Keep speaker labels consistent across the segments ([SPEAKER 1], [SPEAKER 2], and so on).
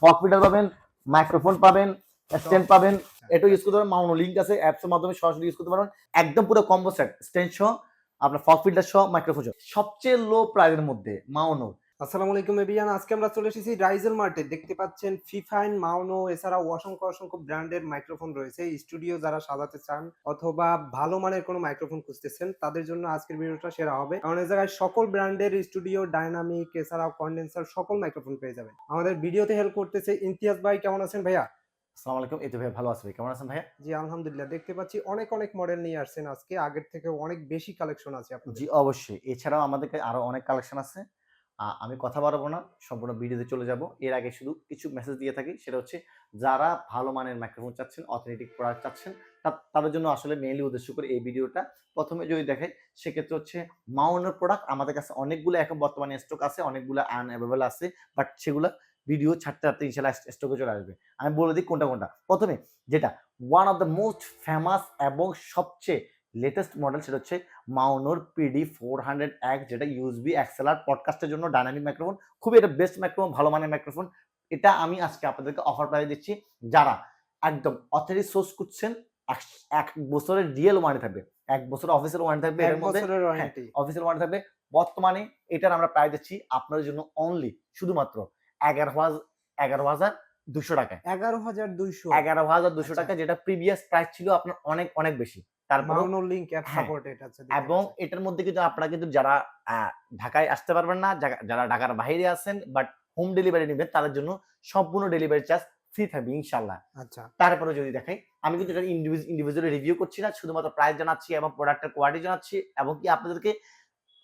[SPEAKER 1] ফক ফিল্টার পাবেন মাইক্রোফোন পাবেন স্ট্যান্ড পাবেন। এটা ইউজ করতে পারেন মাউনো লিঙ্ক আছে অ্যাপসের মাধ্যমে সরাসরি ইউজ করতে পারেন। একদম পুরো কম্বো সেট স্ট্যান্ড সহ আপনার ফক ফিল্টার সহ মাইক্রোফোন সহ। সবচেয়ে লো প্রাইসের মধ্যে মাউনো
[SPEAKER 2] আসসালামু আলাইকুম এবিয়ান আজকে আমরা চলে এসেছি রাইজেল মার্টে দেখতে পাচ্ছেন ফিফাইন মাউনো এছাড়া অসংখ্য অসংখ্য ব্র্যান্ডের মাইক্রোফোন রয়েছে। স্টুডিও যারা সাজাতে চান অথবা ভালো মানের কোনো মাইক্রোফোন খুঁজতেছেন তাদের জন্য আজকের ভিডিওটা সেরা হবে। কারণ এই জায়গায় সকল ব্র্যান্ডের স্টুডিও ডাইনামিক এছাড়াও কন্ডেন্সার সকল মাইক্রোফোন পেয়ে যাবেন। আমাদের ভিডিওতে হেল্প করতেছে ইমতিয়াজ ভাই কেমন আছেন ভাইয়া?
[SPEAKER 1] আসসালামু আলাইকুম এই তো ভাই ভালো আছি কেমন আছেন ভাইয়া?
[SPEAKER 2] জি আলহামদুলিল্লাহ। দেখতে পাচ্ছি অনেক অনেক মডেল নিয়ে আসছেন আজকে। আগের থেকে অনেক বেশি কালেকশন আছে আপনাদের।
[SPEAKER 1] জি অবশ্যই। এছাড়াও আমাদের আরও অনেক কালেকশন আছে। আমি কথা বাড়াবো না, সম্পূর্ণ ভিডিওতে চলে যাব। এর আগে শুধু কিছু মেসেজ দিয়ে থাকি, সেটা হচ্ছে যারা ভালো মানের মাইক্রোফোন চাচ্ছেন অথেন্টিক প্রোডাক্ট চাচ্ছেন তাদের জন্য আসলে মেইনলি উদ্দেশ্য করে এই ভিডিওটা প্রথমে যদি দেখাই, সেক্ষেত্রে হচ্ছে মাউনের প্রোডাক্ট আমাদের কাছে অনেকগুলো এখন বর্তমানে স্টক আছে, অনেকগুলো আনঅ্যাভেলেবল আছে বাট সেগুলো ভিডিও ছাড়তে ছাড়তে ইনশাল্লাহ স্টকে চলে আসবে। আমি বলে দিই কোনটা কোনটা। প্রথমে যেটা one of the most famous এবং সবচেয়ে লেটেস্ট মডেল সেটা হচ্ছে মাউনোর পিডি ফোর হান্ড্রেড এক যেটা ইউএসবি এক্সেলার পডকাস্টের জন্য ডাইনামিক মাইক্রোফোন খুবই এটা বেস্ট মাইক্রোফোন ভালো মানের মাইক্রোফোন এটা আমি আজকে আপনাদেরকে অফার প্রাইস দিচ্ছি যারা একদম অথেরি সোর্স করছেন এক- বছরের রিয়েল ওয়ারেন্টি থাকবে এক বছর অফিসের ওয়ারেন্টি থাকবে এর মধ্যে।
[SPEAKER 2] বছরের ওয়ারেন্টি
[SPEAKER 1] ওয়ারেন্টি থাকবে। বর্তমানে এটার আমরা প্রাইস দিচ্ছি আপনাদের জন্য অনলি শুধুমাত্র এগারো হাজার এগারো হাজার দুশো টাকা
[SPEAKER 2] এগারো হাজার দুইশো।
[SPEAKER 1] এগারো হাজার দুশো
[SPEAKER 2] আচ্ছা।
[SPEAKER 1] টাকা যেটা প্রিভিয়াস প্রাইস ছিল আপনার অনেক অনেক বেশি। তারপর
[SPEAKER 2] লিংক অ্যাপ
[SPEAKER 1] হ্যাঁ,
[SPEAKER 2] সাপোর্টেড আছে
[SPEAKER 1] এবং এটার মধ্যে কিন্তু আপনারা কিন্তু যারা ঢাকায় আসতে পারবেন না যারা- ঢাকার বাইরে আছেন বাট হোম ডেলিভারি নেবেন তাদের জন্য সম্পূর্ণ ডেলিভারি চার্জ ফ্রি থাকবে ইনশাল্লাহ
[SPEAKER 2] আচ্ছা।
[SPEAKER 1] তারপরে যদি দেখাই আমি কিন্তু এটা ইন্ডিভিজুয়ালি রিভিউ করছি না শুধুমাত্র প্রাইস জানাচ্ছি এবং প্রোডাক্টের কোয়ালিটি জানাচ্ছি এবং কি আপনাদেরকে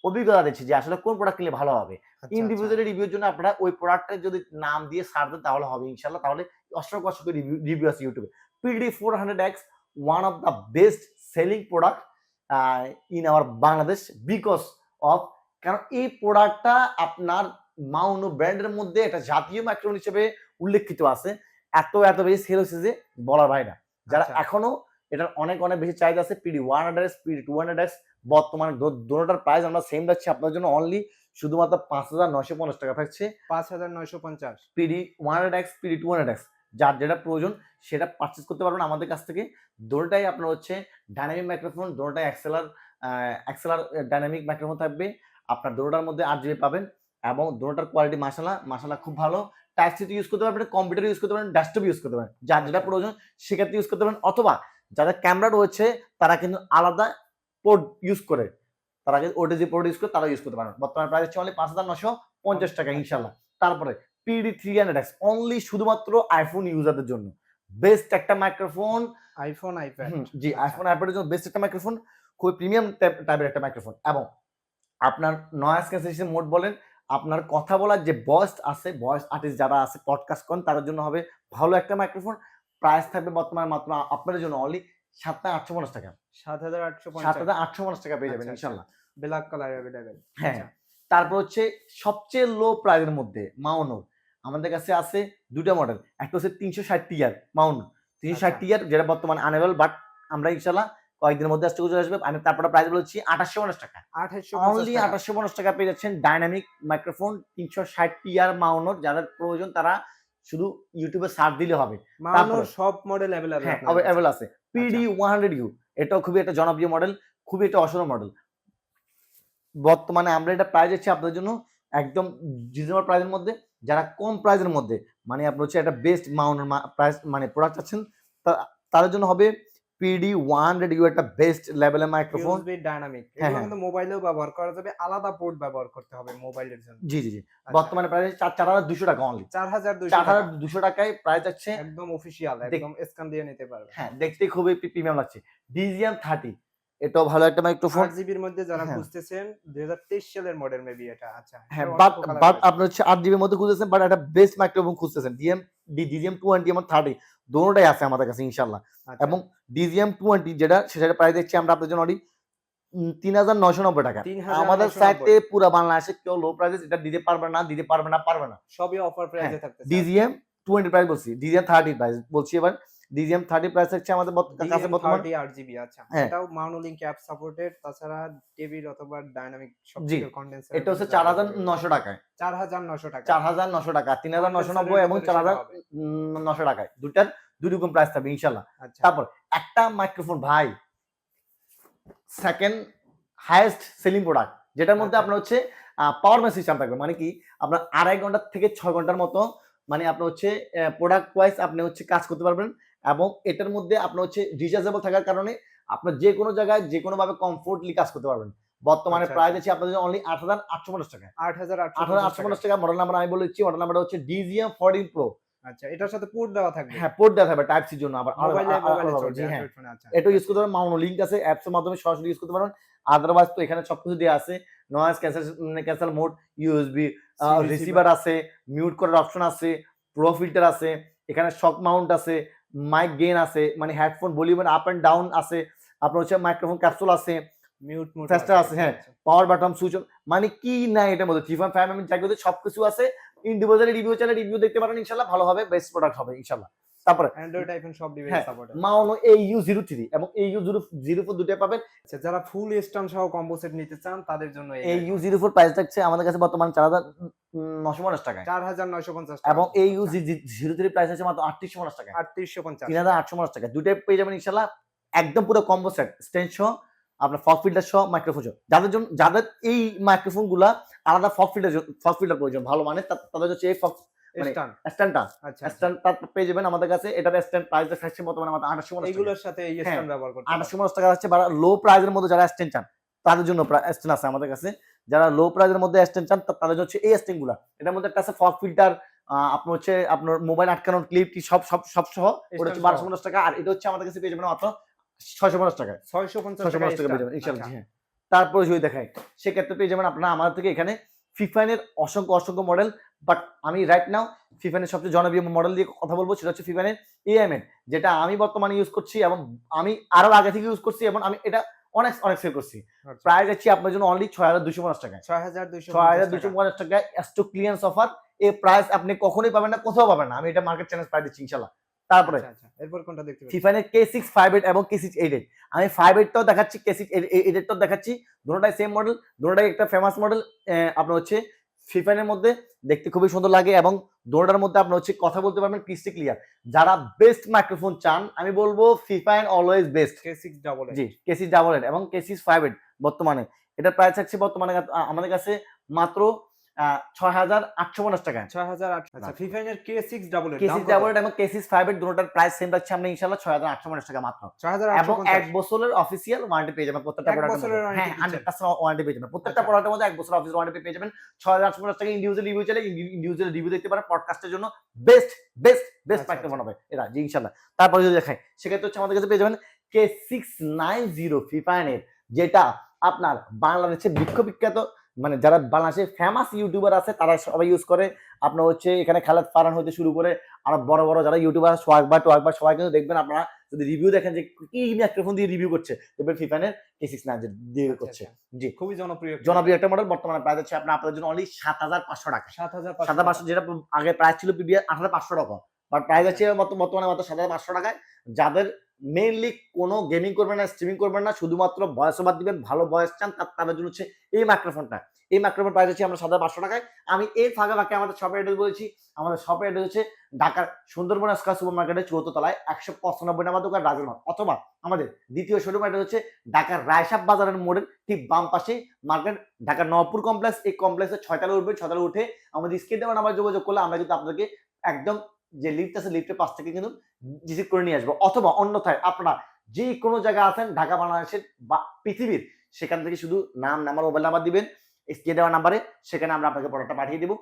[SPEAKER 1] অভিজ্ঞতা দিচ্ছি যে আসলে কোন প্রোডাক্ট কিনলে ভালো হবে।
[SPEAKER 2] আচ্ছা, আচ্ছা।
[SPEAKER 1] ইন্ডিভিজুয়ালি রিভিউর জন্য আপনারা ওই প্রোডাক্টের যদি নাম দিয়ে সার দেন তাহলে হবে ইনশাল্লাহ তাহলে অসংখ্য অসংখ্য রিভিউ আছে ইউটিউবে PD four hundred X one of the best selling product in our Bangladesh because of কারণ এই প্রোডাক্টটা আপনার মাউনো ব্র্যান্ডের মধ্যে একটা জাতীয় মাইক্রোফোন হিসেবে উল্লেখিত আছে। এত এত বেশি সেল হচ্ছে যে বলার না। যারা
[SPEAKER 2] আচ্ছা।
[SPEAKER 1] এখনও এটার অনেক অনেক বেশি চাহিদা আছে। PD one hundred PD two hundred X বর্তমানে দুটোটার প্রাইস আমরা সেম যাচ্ছি আপনার জন্য অনলি শুধুমাত্র পাঁচ হাজার নয়শো পঞ্চাশ টাকা থাকছে।
[SPEAKER 2] পাঁচ হাজার নয়শো পঞ্চাশ।
[SPEAKER 1] PD one hundred X PD two hundred X যার যেটা প্রয়োজন সেটা পারচেস করতে পারবেন আমাদের কাছ থেকে। দুটোটাই আপনার হচ্ছে ডাইনামিক মাইক্রোফোন দুটোটাই এক্সেলার এক্সেলার ডাইনামিক মাইক্রোফোন থাকবে। আপনার দুটোটার মধ্যে আট জিবি পাবেন এবং দুটোটার কোয়ালিটি মাসালা মাসালা খুব ভালো। টাইপ সিটি ইউজ করতে পারবেন কম্পিউটার ইউজ করতে পারেন ডেস্কটপ ইউজ করতে পারেন যার যেটা প্রয়োজন সেক্ষেত্রে ইউজ করতে পারেন অথবা যাদের ক্যামেরা রয়েছে তারা কিন্তু আলাদা পোর্ট ইউজ করে। তারা কিন্তু ওটিজি পোর্ট ইউজ করে তারা ইউজ করতে পারেন বর্তমানে প্রাইস হচ্ছে অনলি পাঁচ হাজার নশো পঞ্চাশ টাকা ইনশাল্লাহ তারপরে PD three hundred X only শুধুমাত্র আইফোন ইউজারদের জন্য। বেস্ট একটা মাইক্রোফোন
[SPEAKER 2] আইফোন আইপ্যাড
[SPEAKER 1] জি
[SPEAKER 2] আচ্ছা।
[SPEAKER 1] আইফোন আইপ্যাডের জন্য বেস্ট একটা মাইক্রোফোন খুবই প্রিমিয়াম টাইপের একটা মাইক্রোফোন এবং আপনার নয়েস ক্যান্সেলেশন মোড বলেন আপনার কথা বলার যে ভয়েস আছে ভয়েস আর্টিস্ট যারা আছে পডকাস্ট করেন তাদের জন্য হবে ভালো একটা মাইক্রোফোন প্রাইস থাকবে বর্তমানে মাত্র আপনাদের জন্য অনলি সাত হাজার আটশো পঞ্চাশ টাকা।
[SPEAKER 2] সাত হাজার আটশো
[SPEAKER 1] সাত হাজার আটশো পঞ্চাশ টাকা পেয়ে যাবেন
[SPEAKER 2] আচ্ছা,
[SPEAKER 1] ইনশাল্লাহ।
[SPEAKER 2] ব্ল্যাক কালার অ্যাভেলেবেল
[SPEAKER 1] হ্যাঁ। তারপর হচ্ছে সবচেয়ে লো প্রাইসের মধ্যে মাউনোর আমাদের কাছে আছে দুটো মডেল একটা হচ্ছে তিনশো ষাট টিয়ার মাউন্ট। তিনশো ষাট
[SPEAKER 2] আচ্ছা।
[SPEAKER 1] টিয়ার যেটা বর্তমানে আনেবল বাট আমরা ইনশাল্লাহ কয়েকদিনের মধ্যে আসতে চলে আসবে। আমি তারপরে প্রাইস বলেছি আঠাশশো পঞ্চাশ টাকা। অনলি আঠাশশো পঞ্চাশ টাকা পেয়ে যাচ্ছেন ডাইনামিক মাইক্রোফোন তিনশো ষাট টিয়ার মাউনোর যাদের প্রয়োজন তারা শুধু ইউটিউবে সার্চ দিলে হবে।
[SPEAKER 2] মাউনোর সব মডেল অ্যাভেলেবেল
[SPEAKER 1] অ্যাভেলেবল আছে। পিডি ওয়ান হান্ড্রেড ইউ এটাও খুবই একটা জনপ্রিয় মডেল খুবই একটা অসাধারণ মডেল বর্তমানে আমরা এটা প্রাইস দিচ্ছি আপনাদের জন্য একদম রিজনেবল প্রাইসের মধ্যে। যারা কম প্রাইসের মধ্যে মানে আপনি হচ্ছে একটা বেস্ট মাউন্টের প্রাইস মানে প্রোডাক্ট আছেন তাদের জন্য হবে পিডি ওয়ান হান্ড্রেড ইউ একটা বেস্ট লেভেলের মাইক্রোফোন
[SPEAKER 2] ডাইনামিক
[SPEAKER 1] হ্যাঁ।
[SPEAKER 2] কিন্তু মোবাইলেও ব্যবহার করা যাবে আলাদা পোর্ট ব্যবহার করতে হবে মোবাইলের জন্য।
[SPEAKER 1] জি জি জি।
[SPEAKER 2] আচ্ছা,
[SPEAKER 1] বর্তমানে প্রাইস চার চার হাজার দুশো টাকা অনলি
[SPEAKER 2] চার হাজার
[SPEAKER 1] চার হাজার দুশো টাকায় প্রাইস যাচ্ছে
[SPEAKER 2] একদম অফিসিয়াল একদম স্ক্যান দিয়ে নিতে পারবে
[SPEAKER 1] হ্যাঁ দেখতে খুবই প্রিমিয়াম লাগছে। ডিজিএম থার্টি এটাও ভালো একটা মাইক্রোফোন
[SPEAKER 2] আট জিবির মধ্যে যারা
[SPEAKER 1] হ্যাঁ।
[SPEAKER 2] খুঁজতেছেন দুই হাজার তেইশ সালের মডেল মেবি এটা। আচ্ছা
[SPEAKER 1] হ্যাঁ বাট বাট। আপনার হচ্ছে মধ্যে খুঁজতেছেন বাট একটা বেস্ট মাইক্রোফোন খুঁজতেছেন। ডিএম ডিজিএম টোয়েন্টি এবং থার্টি দোনোটাই আছে আমাদের কাছে ইনশাল্লাহ
[SPEAKER 2] আচ্ছা,
[SPEAKER 1] এবং ডিজিএম টোয়েন্টি যেটা সেটা প্রাইস দিচ্ছি আমরা আপনাদের জন্য তিন হাজার নয়শো নব্বই টাকা। আমাদের সাইটে পুরো বাংলাদেশে কেউ লো প্রাইসে এটা দিতে পারবে না দিতে পারবে না পারবে না।
[SPEAKER 2] সবই অফার প্রাইসে থাকতেছে।
[SPEAKER 1] ডিজিএম টোয়েন্টি প্রাইস বলছি ডিজিএম থার্টি প্রাইস বলছি এবার। ডিজিএম থার্টি প্রাইস থাকছে আমাদের কাছে বর্তমান?
[SPEAKER 2] থার্টি আট জিবি আচ্ছা।
[SPEAKER 1] হ্যাঁ।
[SPEAKER 2] এটাও মাউনোলিঙ্ক অ্যাপ সাপোর্টেড তাছাড়া টেবিল অথবা ডাইনামিক সব
[SPEAKER 1] জি,
[SPEAKER 2] কন্ডেন্সার
[SPEAKER 1] এটা হচ্ছে চার হাজার নশো টাকায়।
[SPEAKER 2] চার হাজার নশো টাকা।
[SPEAKER 1] চার হাজার নশো টাকা তিন হাজার নশো
[SPEAKER 2] Condenser
[SPEAKER 1] নব্বই
[SPEAKER 2] এর
[SPEAKER 1] এবং
[SPEAKER 2] ভিতরে
[SPEAKER 1] চার হাজার
[SPEAKER 2] সেটা হবে।
[SPEAKER 1] নশো টাকায়। দুটার দুই রকম প্রাইস থাকবে ইনশাল্লাহ।
[SPEAKER 2] আচ্ছা।
[SPEAKER 1] তারপর একটা মাইক্রোফোন ভাই সেকেন্ড হাইয়েস্ট সেলিং প্রোডাক্ট যেটার মধ্যে
[SPEAKER 2] আচ্ছা।
[SPEAKER 1] আপনার হচ্ছে পাওয়ার ম্যান সিস্টেম থাকবে। মানে কি? আপনার আড়াই ঘণ্টা থেকে ছয় ঘণ্টার মতো মানে আপনার হচ্ছে প্রোডাক্ট ওয়াইজ আপনি হচ্ছে কাজ করতে পারবেন। এবং এটার মধ্যে আপনার হচ্ছে রিচার্জেবল থাকার কারণে আপনার যে কোনো জায়গায় যে কোনো ভাবে কমফোর্টলি কাজ করতে পারবেন। বর্তমানে
[SPEAKER 2] আচ্ছা,
[SPEAKER 1] প্রাইস
[SPEAKER 2] আচ্ছা।
[SPEAKER 1] আছে আপনাদের অনলি আট হাজার আটশো পঞ্চাশ টাকা।
[SPEAKER 2] আট হাজার
[SPEAKER 1] আট হাজার আটশো পঞ্চাশ টাকা। মডেল নাম্বার আমি বলেছি মডেল নাম্বার হচ্ছে ডিজিএম ফোরটিন প্রো
[SPEAKER 2] আচ্ছা এটার সাথে পোর্ট দেওয়া থাকবে?
[SPEAKER 1] হ্যাঁ পোর্ট দেওয়া থাকবে টাইপ সির জন্য আবার হ্যাঁ।
[SPEAKER 2] আচ্ছা।
[SPEAKER 1] এটা ইউজ করতে পারেন মাউনো লিঙ্ক আছে অ্যাপস এর মাধ্যমে সরাসরি ইউজ করতে পারেন আদারওয়াইজ তো এখানে সবকিছু দেওয়া আছে noise cancel cancel mode USB receiver আছে মিউট করার অপশন আছে প্রো ফিল্টার আছে এখানে শক মাউন্ট আছে মাইক গেইন আছে মানে হেডফোন ভলিউমের আপ এন্ড ডাউন আছে আপনার হচ্ছে মাইক্রোফোন ক্যাপসুল আছে
[SPEAKER 2] মিউট মোড
[SPEAKER 1] Faster আছে, হ্যাঁ। পাওয়ার বাটন সুইচ মানে কি না এটা মধ্যে পয়েন্ট ফাইভ এম সব সবকিছু আছে ইন্ডিভিজুয়ালি রিভিউ চ্যানেল রিভিউ দেখতে পারেন ইনশাল্লাহ ভালো হবে বেস্ট প্রোডাক্ট হবে ইনশাল্লাহ তারপরে
[SPEAKER 2] অ্যান্ড্রয়েড আইফোন সব ডিভাইস
[SPEAKER 1] হ্যাঁ,
[SPEAKER 2] সাপোর্ট
[SPEAKER 1] মাউনো এই ইউ জিরো থ্রি এবং এই ইউ জিরো জিরো ফোর দুটোই পাবেন।
[SPEAKER 2] আচ্ছা যারা ফুল স্টাম সহ কম্বো সেট নিতে চান তাদের জন্য
[SPEAKER 1] এই ইউ জিরো ফোর প্রাইস থাকছে আমাদের কাছে বর্তমানে চার হাজার নশো পঞ্চাশ টাকায়।
[SPEAKER 2] চার হাজার নয়শো পঞ্চাশ
[SPEAKER 1] এবং এই ইউ জিরো থ্রি প্রাইস আছে মাত্র আটত্রিশশো পঞ্চাশ টাকায়।
[SPEAKER 2] আটত্রিশশো পঞ্চাশ।
[SPEAKER 1] তিন হাজার আটশো পঞ্চাশ টাকা দুটাই পেয়ে যাবেন ইনশাল্লাহ একদম পুরো কম্বো সেট স্ট্যান্ড সহ আপনার ফক ফিল্টার সহ মাইক্রোফোন সহ। যাদের জন্য যাদের এই মাইক্রোফোনগুলা আলাদা ফক ফিল্টার ফক ফিল্টার প্রয়োজন ভালো মানে তাদের হচ্ছে এই ফক
[SPEAKER 2] স্টান
[SPEAKER 1] স্ট্যান্ডটা স্ট্যান্ডটা পেয়ে যাবেন আমাদের কাছে। এটার স্ট্যান্ড প্রাইস থাকছে বর্তমানে আমাদের আঠাশশো পঞ্চাশ
[SPEAKER 2] সাথে এই ব্যবহার করতে
[SPEAKER 1] আঠাশশো পঞ্চাশ টাকা হচ্ছে লো প্রাইজের মধ্যে যারা স্ট্যান্ড চান তাদের জন্য স্ট্যান্ড আছে আমাদের কাছে। যারা লো প্রাইজের মধ্যে স্ট্যান্ড চান তাদের জন্য হচ্ছে এই স্ট্যান্ড এটার মধ্যে একটা আছে ফক ফিল্টার আপনার হচ্ছে আপনার মোবাইল আটকানোর ক্লিপ সব সব সব সহ। ওটা হচ্ছে বারোশো পঞ্চাশ টাকা। আর এটা হচ্ছে আমাদের কাছে পেয়ে যাবেন মাত্র ছয়শো পঞ্চাশ টাকায়।
[SPEAKER 2] ছয়শো পঞ্চাশ টাকা
[SPEAKER 1] পেয়ে যাবেন ইনশাল্লাহ।
[SPEAKER 2] আচ্ছা।
[SPEAKER 1] হ্যাঁ। তারপরে যদি দেখাই সেক্ষেত্রে পেয়ে যাবেন আপনারা আমাদের থেকে এখানে ফিফাইনের অসংখ্য অসংখ্য মডেল বাট আমি রাইট নাও ফিফাইনের সবচেয়ে জনপ্রিয় মডেল দিয়ে কথা বলব সেটা হচ্ছে ফিফাইনের এএমএন যেটা আমি বর্তমানে ইউজ করছি এবং আমি আরও আগে থেকে ইউজ করছি এবং আমি এটা অনেক অনেক সেল করছি।
[SPEAKER 2] আচ্ছা।
[SPEAKER 1] প্রায় যাচ্ছি আপনার জন্য অনলি ছয় হাজার দুশো পঞ্চাশ টাকায়।
[SPEAKER 2] ছয় হাজার দুইশো
[SPEAKER 1] ছয় হাজার দুশো পঞ্চাশ টাকায় স্টক ক্লিয়ারেন্স অফার এই প্রাইস আপনি কখনোই পাবেন না কোথাও পাবেন না। আমি এটা মার্কেট চ্যানেল প্রাইস দিচ্ছি ইনশাল্লাহ। তারপরে
[SPEAKER 2] আচ্ছা, আচ্ছা। এরপর কোনটা দেখতে পাচ্ছি
[SPEAKER 1] ফিফাইনের কে সিক্স ফাইভ এইট এবং কে সিক্স এইট এইট আমি ফাইভ এইটটাও দেখাচ্ছি কে সিক্স এইট এইটটাও দেখাচ্ছি। দুটোটাই সেম মডেল দুটোটাই একটা ফেমাস মডেল আপনার হচ্ছে ফিফাইনের মধ্যে দেখতে খুবই সুন্দর লাগে এবং দৌড়ার মধ্যে আপনি হচ্ছে কথা বলতে পারবেন ক্রিস্টি ক্লিয়ার যারা বেস্ট মাইক্রোফোন চান আমি বলব Free Fire always best
[SPEAKER 2] K six double
[SPEAKER 1] G K six double এবং সিক্স ফাইভ এট বর্তমানে। এটা প্রায় থাকছে বর্তমানে আমাদের কাছে মাত্র ছয় হাজার আটশো পঞ্চাশ টাকায়
[SPEAKER 2] ছয় হাজার কে সিক্স ডাবল
[SPEAKER 1] এবং ফাইভ এইট দুটোটার প্রাইস সেম রাখছি আমরা ইনশাল্লাহ ছয় হাজার আটশো পঞ্চাশ টাকা মাত্র।
[SPEAKER 2] ছয় হাজার
[SPEAKER 1] এবং এক বছরের অফিসিয়াল ওয়ারেন্টি পেয়ে যাবেন প্রত্যেকটা
[SPEAKER 2] এক
[SPEAKER 1] প্রোডাক্টের
[SPEAKER 2] বছরের
[SPEAKER 1] মধ্যে।
[SPEAKER 2] warranty
[SPEAKER 1] হ্যাঁ হান্ড্রেড পার্সেন্ট ওয়ারেন্টি পেয়ে যাবেন। প্রত্যেকটা। প্রোডাক্টের মধ্যে এক বছর অফিস ওয়ারেন্টি পেয়ে যাবেন। ছয় হাজার আটশো পঞ্চাশ টাকা ইন্ডিভিজুয়াল রিভিউ চলে ইন্ডিভিজুয়াল রিভিউ দেখতে পারেন। পডকাস্টের জন্য বেস্ট বেস্ট বেস্ট এটা জি ইনশাল্লাহ তারপরে যদি দেখাই সেক্ষেত্রে হচ্ছে আমাদের কাছে পেয়ে যাবেন কে সিক্স নাইন জিরো যেটা আপনার বাংলাদেশের বিখ্যাত মানে যারা বাংলাদেশে ফেমাস ইউটিউবার আছে তারা সবাই ইউজ করে। আপনার হচ্ছে এখানে খালেদ ফারান হতে শুরু করে আরও বড় বড় যারা ইউটিউবার সোয়াকবার টোয়াকবার সবাই কিন্তু দেখবেন আপনারা যদি রিভিউ দেখেন যে কি মাইক্রোফোন দিয়ে রিভিউ করছে দেখবেন ফিফানের কে সিক্স নাইন দিয়ে করছে। জি।
[SPEAKER 2] খুবই জনপ্রিয়
[SPEAKER 1] জনপ্রিয় একটা মডেল বর্তমানে প্রাইস হচ্ছে আপনার আপনাদের জন্য অনলি সাত হাজার পাঁচশো টাকা।
[SPEAKER 2] সাত হাজার
[SPEAKER 1] সাত হাজার পাঁচশো যেটা আগে প্রাইস ছিল পিবিআর আট হাজার পাঁচশো টাকা। বাট প্রাইস আছে বর্ত- বর্তমানে মাত্র সাত হাজার পাঁচশো টাকায়। যাদের মেইনলি কোনো গেমিং করবেন না স্ট্রিমিং করবেন না, শুধুমাত্র ভয়েস ওভার দিবেন, ভালো ভয়েস চান, তার তাদের জন্য হচ্ছে এই মাইক্রোফোনটা এই মাইক্রোফোন প্রাইস হচ্ছে আমরা সাদা পাঁচশো টাকায়। আমি এই ফাঁকা ফাঁকে আমাদের শপের অ্যাড্রেস বলেছি। আমাদের শপের অ্যাড্রেস হচ্ছে ঢাকার সুন্দরবন স্কয়ার সুপার মার্কেটের চৌদ্দ তলায় একশো পঁচানব্বই নাম্বার দোকান রাজের মাঠ অথবা আমাদের দ্বিতীয় শোরুম অ্যাড্রেস হচ্ছে ঢাকার রায়সাব বাজারের মোড়ের ঠিক বাম পাশে মার্কেট ঢাকার নবপুর কমপ্লেক্স এই কমপ্লেক্সে ছয়তলা উঠবে ছয়তলা উঠে আমাদের স্ক্রিন নাম্বার যোগাযোগ করলে আমরা কিন্তু আপনাদেরকে একদম যে লিফট আছে লিফটের পাশ থেকে কিন্তু রিসিভ করে নিয়ে আসব। অথবা অন্যথায় আপনারা যে কোনো জায়গায় আছেন ঢাকা বাংলাদেশের বা পৃথিবীর সেখান থেকে শুধু নাম নাম্বার মোবাইল নাম্বার দিবেন স্ক্রিনে দেওয়া নাম্বারে সেখানে আমরা আপনাকে প্রোডাক্টটা পাঠিয়ে দিব।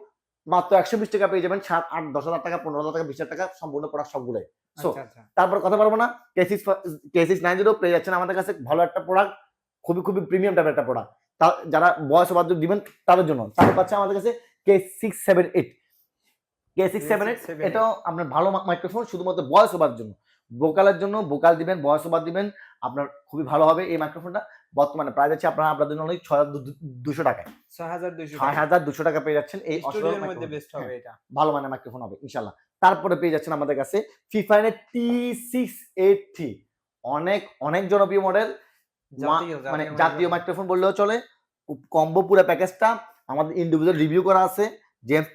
[SPEAKER 1] মাত্র একশো বিশ টাকা পেয়ে যাবেন সাত আট দশ হাজার টাকা পনেরো হাজার টাকা বিশ হাজার টাকা সম্পূর্ণ প্রোডাক্ট সবগুলোই। So,
[SPEAKER 2] আচ্ছা আচ্ছা।
[SPEAKER 1] তারপর কথা বলব না কেসিস কেসিস নাইন জিরো পেয়ে যাচ্ছেন আমাদের কাছে ভালো একটা প্রোডাক্ট খুবই খুবই প্রিমিয়াম টাইপের একটা প্রোডাক্ট যারা বয়স বাদ দিবেন তাদের জন্য। তারপর পাচ্ছে আমাদের কাছে K six seven eight K six seven eight
[SPEAKER 2] K678
[SPEAKER 1] এটাও আপনার ভালো মাইক্রোফোন শুধুমাত্র বয়স ওভার জন্য। ভোকালের জন্য ভোকাল দিবেন বয়স ওভার দিবেন আপনার খুবই ভালো হবে এই মাইক্রোফোনটা বর্তমানে প্রাইস আছে আপনার আপনাদের জন্য ছয় দুশো টাকায়।
[SPEAKER 2] ছয় হাজার
[SPEAKER 1] দুশো টাকা। পেয়ে যাচ্ছেন এই হ্যাঁ, ভালো মানের মাইক্রোফোন হবে ইনশাল্লাহ তারপরে পেয়ে যাচ্ছেন আমাদের কাছে ফিফাইনের টি সিক্স এইট থ্রি অনেক অনেক জনপ্রিয় মডেল মানে
[SPEAKER 2] জাতীয়
[SPEAKER 1] মাইক্রোফোন বললেও চলে। কম্বো পুরো প্যাকেজটা আমাদের ইন্ডিভিজুয়াল রিভিউ করা আছে। জেমস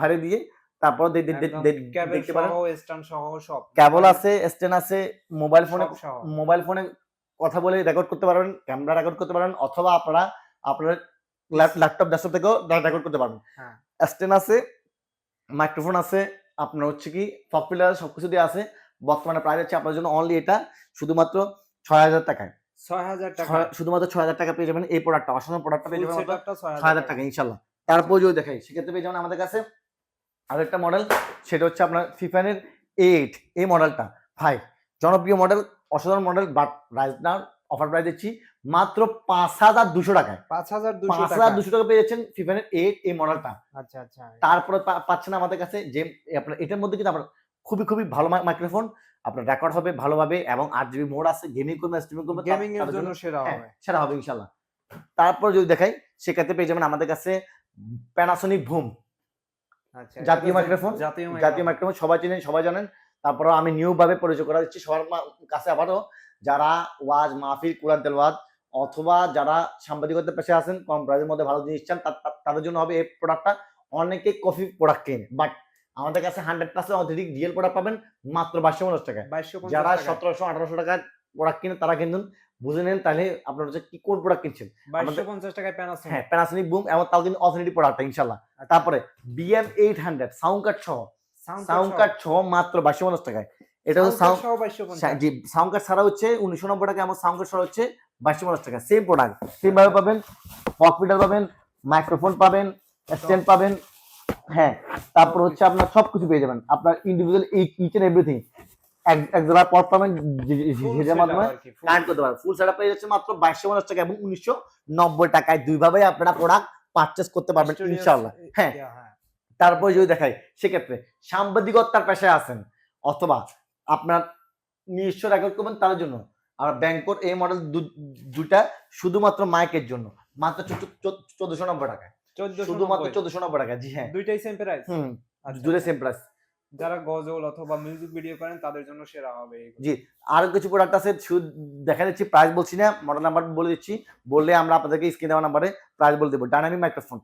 [SPEAKER 1] ভারে দিয়ে। তারপর দেখতে পারেন?
[SPEAKER 2] স্ট্যান্ড সহ সব
[SPEAKER 1] কেবল আছে স্ট্যান্ড আছে মোবাইল ফোনে মোবাইল ফোনে কথা বলে রেকর্ড করতে পারবেন ক্যামেরা রেকর্ড করতে পারবেন অথবা আপনারা আপনার ল্যাপটপ ডেস্কটপ থেকেও রেকর্ড করতে পারবেন। স্ট্যান্ড আছে মাইক্রোফোন আছে আপনার হচ্ছে কি পপুলার সবকিছু দিয়ে আছে বর্তমানে প্রাইস হচ্ছে আপনার জন্য অনলি এটা শুধুমাত্র ছয় হাজার টাকায়।
[SPEAKER 2] ছয় হাজার টাকা।
[SPEAKER 1] শুধুমাত্র ছয় হাজার টাকা পেয়ে যাবেন এই প্রোডাক্টটা অসাধারণ প্রোডাক্টটা পেয়ে যাবেন
[SPEAKER 2] ছয়
[SPEAKER 1] হাজার টাকা। ইনশাল্লাহ তারপর যদি দেখাই সেক্ষেত্রে পেয়ে যাবেন আমাদের কাছে আরেকটা মডেল সেটা হচ্ছে আপনার ফিফানের এইট এই মডেলটা ভাই জনপ্রিয় মডেল অসাধারণ মডেল বাট প্রাইস না অফার প্রাইস দিচ্ছি মাত্র পাঁচ হাজার দুশো টাকায়।
[SPEAKER 2] পাঁচ হাজার দুশো
[SPEAKER 1] পাঁচ
[SPEAKER 2] টাকা
[SPEAKER 1] হাজার দুশো টাকা পেয়ে যাচ্ছেন ফিফানের এইট এই মডেলটা
[SPEAKER 2] আচ্ছা আচ্ছা।
[SPEAKER 1] তারপরে পাচ্ছেন আমাদের কাছে যে আপনার এটার মধ্যে কিন্তু আপনার খুবই খুবই ভালো মাইক্রোফোন আপনার রেকর্ড হবে ভালোভাবে এবং আট জিবি মোড আছে গেমিং করবেন স্ট্রিমিং করবে
[SPEAKER 2] গেমিং এর জন্য সেরা
[SPEAKER 1] হ্যাঁ,
[SPEAKER 2] হবে।
[SPEAKER 1] সেটা হবে ইনশাল্লাহ তারপর যদি দেখাই সেক্ষেত্রে পেয়ে যাবেন আমাদের কাছে প্যানাসোনিক ভুম জাতীয় মাইক্রোফোন
[SPEAKER 2] জাতীয় মাইক্রোফোন।
[SPEAKER 1] সবাই চিনেন সবাই জানেন। তারপরে আমি নিউ ভাবে পরিচয় করা দিচ্ছি সবার কাছে আবারও যারা ওয়াজ মাহফিল কোরআন তেলওয়াজ অথবা যারা সাংবাদিকতার পেশে আছেন কম প্রাইজের মধ্যে ভালো জিনিস চান তাদের জন্য হবে এই প্রোডাক্টটা অনেকে কফি প্রোডাক্ট কেনে বাট আমাদের কাছে hundred percent authentic real product পাবেন মাত্র বাইশশো পঞ্চাশ টাকায়। যারা সতেরোশো আঠারোশো টাকার প্রোডাক্ট কিনে তারা কিন্তু বুঝে নেন তাহলে আপনার হচ্ছে কি কোন প্রোডাক্ট কিনছেন?
[SPEAKER 2] বাইশশো পঞ্চাশ টাকায় প্যানাসোনিক
[SPEAKER 1] হ্যাঁ প্যানাসনিক বুম এবং তাও কিন্তু অথেন্টিক প্রোডাক্ট ইনশাল্লাহ। তারপরে BM eight hundred sound card সহ। সাউন্ড কার্ড সহ মাত্র বাইশশো পঞ্চাশ টাকায়। এটা হচ্ছে জি সাউন্ড কার্ড ছাড়া হচ্ছে উনিশশো নব্বই টাকা এবং সাউন্ড কার্ড ছাড়া হচ্ছে বাইশশো পঞ্চাশ টাকা সেম প্রোডাক্ট সেম ভাবে পাবেন হসপিটাল পাবেন মাইক্রোফোন পাবেন স্ট্যান্ড পাবেন হ্যাঁ। তারপর হচ্ছে আপনার সবকিছু পেয়ে যাবেন। আপনার ইন্ডিভিজুয়াল ইচ এন্ড এভরিথিং এক যেটার মাধ্যমে। কানেক্ট করতে পারবেন। ফুল সেটআপ পেয়ে যাচ্ছে মাত্র টাকা এবং টাকায় আপনারা প্রোডাক্ট করতে পারবেন হ্যাঁ।
[SPEAKER 2] হ্যাঁ।
[SPEAKER 1] তারপরে যদি দেখাই সেক্ষেত্রে সাংবাদিকতার পেশায় আছেন অথবা আপনার নিজস্ব রেকর্ড করবেন তার জন্য। আর ব্যাংকর এই মডেল দুটা শুধুমাত্র মাইকের জন্য। মাত্র চোদ্দশো নব্বই টাকা
[SPEAKER 2] চোদ্দশো
[SPEAKER 1] শুধুমাত্র। চোদ্দশো নব্বই টাকা জি হ্যাঁ।
[SPEAKER 2] দুইটাই সেম প্রাইস
[SPEAKER 1] হুম। দুটো সেম প্রাইস
[SPEAKER 2] যারা গজল অথবা মিউজিক ভিডিও করেন তাদের জন্য সেরা হবে
[SPEAKER 1] জি আরও কিছু প্রোডাক্ট আছে শুধু দেখা যাচ্ছে প্রাইস বলছি না মডেল নাম্বার বলে দিচ্ছি বললে আমরা আপনাদেরকে স্ক্রিন দেওয়া নাম্বারে প্রাইস বলে দেবো। ডাইনামিক মাইক্রোফোন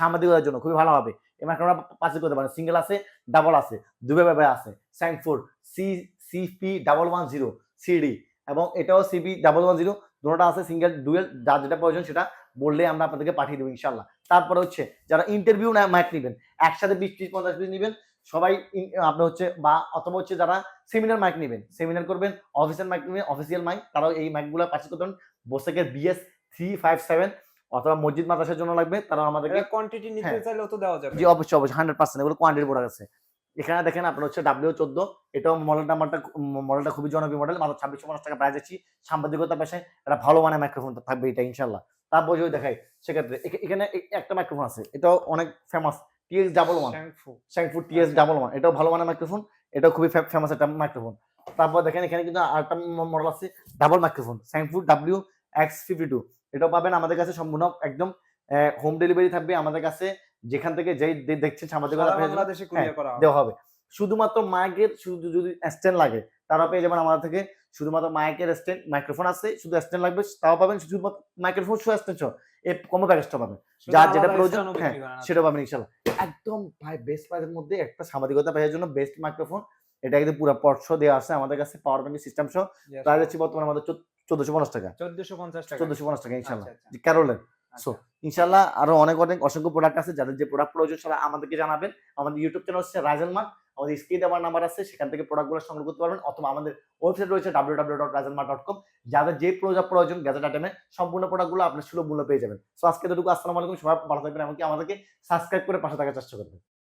[SPEAKER 2] সাংবাদিকতার জন্য
[SPEAKER 1] খুবই ভালো হবে। এই মাইক্রোফোন পাঁচ করতে পারেন সিঙ্গেল আছে ডাবল আছে দুবে ভাবে আছে স্যাংফোর C CP double one zero CD এবং এটাও সিপি ডাবল ওয়ান জিরো দুটোটা আছে সিঙ্গেল ডুয়েল যার যেটা প্রয়োজন সেটা বললে আমরা আপনাদেরকে পাঠিয়ে দেবো ইনশাল্লাহ তারপরে হচ্ছে যারা ইন্টারভিউ মাইক নেবেন একসাথে বিশ ত্রিশ পঞ্চাশ পিস নেবেন সবাই ইন- আপনি হচ্ছে বা অথবা হচ্ছে যারা সেমিনার মাইক নেবেন সেমিনার করবেন অফিসিয়াল মাইক নেবেন অফিসিয়াল মাইক তারাও এই মাইকগুলো পার্চেস করতে পারেন। বোসেকের বিএস থ্রি ফাইভ সেভেন অথবা মসজিদ মাদ্রাসার জন্য লাগবে তারা আমাদেরকে
[SPEAKER 2] কোয়ান্টিটি নিতে
[SPEAKER 1] চাইলে
[SPEAKER 2] চাইলেও তো দেওয়া যাবে
[SPEAKER 1] জি অবশ্যই অবশ্যই হান্ড্রেড পার্সেন্ট এগুলো কোয়ান্টিটি প্রোডাক্ট আছে। এখানে দেখেন আপনার হচ্ছে ডাব্লিউ চোদ্দ এটাও মডেল নাম্বারটা মডেলটা খুবই জনপ্রিয় মডেল মাত্র ছাব্বিশশো পঞ্চাশ টাকা প্রাইস আছি সাংবাদিকতা পেশায় একটা ভালো মানের মাইক্রোফোন থাকবে এটা ইনশাল্লাহ তারপর যদি দেখাই সেক্ষেত্রে এখানে একটা মাইক্রোফোন আছে। এটাও অনেক ফেমাস টিএস ডাবল ওয়ান
[SPEAKER 2] শ্যাংফু
[SPEAKER 1] টিএস ডাবল ওয়ান এটাও ভালো মানের মাইক্রোফোন এটাও খুবই ফেমাস একটা মাইক্রোফোন তারপর দেখেন এখানে কিন্তু আরেকটা মডেল আছে ডাবল মাইক্রোফোন স্যাংফুড ডাব্লিউ এক্স ফিফটি টু এটাও পাবেন আমাদের কাছে সম্পূর্ণ একদম হোম ডেলিভারি থাকবে আমাদের কাছে। যেখান থেকে যেই দেখছেন
[SPEAKER 2] করা হবে।
[SPEAKER 1] দেওয়া হবে। শুধুমাত্র মাইকের শুধু যদি স্ট্যান্ড লাগে তারা পেয়ে যাবেন আমাদের থেকে। শুধুমাত্র মাইকের স্ট্যান্ড মাইক্রোফোন আছে শুধু স্ট্যান্ড লাগবে তাও পাবেন শুধুমাত্র মাইক্রোফোন শুধু স্ট্যান্ড সহ এই কমো প্যাকেজটা পাবেন। যার যেটা প্রয়োজন হ্যাঁ সেটা পাবেন ইনশাল্লাহ। একদম ভাই বেস্ট প্রাইসের মধ্যে একটা সাংবাদিকতা পেয়ে জন্য বেস্ট মাইক্রোফোন এটা কিন্তু পুরো পটস দেওয়া আছে আমাদের কাছে পাওয়ার ব্যাংক সিস্টেম সহ প্রাইস আছে বর্তমানে আমাদের চোদ্দশো পঞ্চাশ টাকা।
[SPEAKER 2] 1450 টাকা।
[SPEAKER 1] চোদ্দশো পঞ্চাশ টাকা ইনশাল্লাহ।
[SPEAKER 2] আচ্ছা, আচ্ছা।
[SPEAKER 1] ক্যারোলের
[SPEAKER 2] আচ্ছা।
[SPEAKER 1] সো ইনশাল্লাহ আরও অনেক অনেক অসংখ্য প্রোডাক্ট আছে যাদের যে প্রোডাক্ট প্রয়োজন সেটা আমাদেরকে জানাবেন। আমাদের ইউটিউব চ্যানেল হচ্ছে রাজেল মার্ট আমাদের স্ক্রিন দেওয়ার নাম্বার আছে, সেখান থেকে প্রোডাক্টগুলো সংগ্রহ করতে পারবেন অথবা আমাদের ওয়েবসাইট রয়েছে ডাব্লিউ ডাব্লিউ ডট রাজেলমার্ট ডট কম যাদের যে প্রোডাক্ট প্রয়োজন গ্যাজেট আইটেমে সম্পূর্ণ প্রোডাক্টগুলো আপনার সুলভ মূল্য পেয়ে যাবেন। সো আজকে দুটুকু আসসালামু আলাইকুম। সবাই ভালো থাকবেন। এমনকি আমাদেরকে সাবস্ক্রাইব করে পাশে থাকার চেষ্টা করবেন।